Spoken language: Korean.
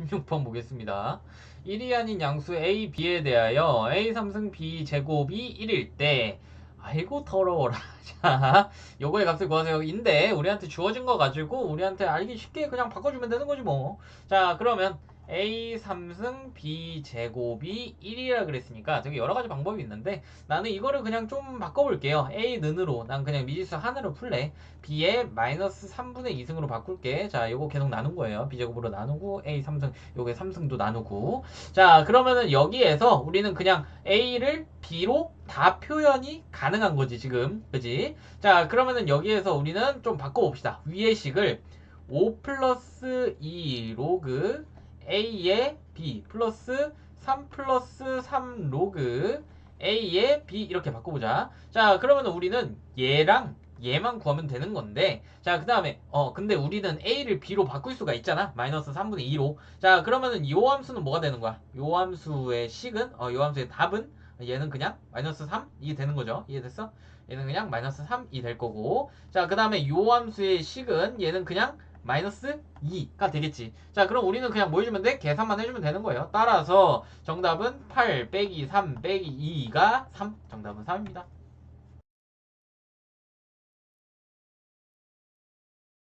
16번 보겠습니다. 1이 아닌 양수 a, b에 대하여 a 3승 b 제곱이 1일 때 아이고 더러워라. 자, 요거의 값을 구하세요. 인데 우리한테 주어진 거 가지고 우리한테 알기 쉽게 그냥 바꿔주면 되는 거지 뭐. 자, 그러면 a 3승 b 제곱이 1이라 그랬으니까 저기 여러 가지 방법이 있는데 나는 이거를 그냥 좀 바꿔볼게요. a 는으로 난 그냥 미지수 하나로 풀래. b의 마이너스 3분의 2승으로 바꿀게. 자, 요거 계속 나눈 거예요. b제곱으로 나누고 a 3승 요게 3승도 나누고. 자, 그러면은 여기에서 우리는 그냥 a를 b로 다 표현이 가능한 거지 지금. 그지? 자, 그러면은 여기에서 우리는 좀 바꿔봅시다. 위의 식을 5 플러스 2 로그 a의 b 플러스 3 플러스 3 로그 a의 b 이렇게 바꿔보자. 자, 그러면 우리는 얘랑 얘만 구하면 되는 건데 자 그 다음에 어 근데 우리는 a를 b로 바꿀 수가 있잖아. 마이너스 3분의 2로. 자 그러면은 요 함수는 뭐가 되는 거야? 요 함수의 식은 어요 함수의 답은 얘는 그냥 마이너스 3 이게 되는 거죠? 이해됐어? 얘는 그냥 마이너스 3이 될 거고. 자 그 다음에 요 함수의 식은 얘는 그냥 마이너스 2가 되겠지. 자 그럼 우리는 그냥 뭐 해주면 돼? 계산만 해주면 되는 거예요. 따라서 정답은 8 빼기 3 빼기 2가 3 정답은 3입니다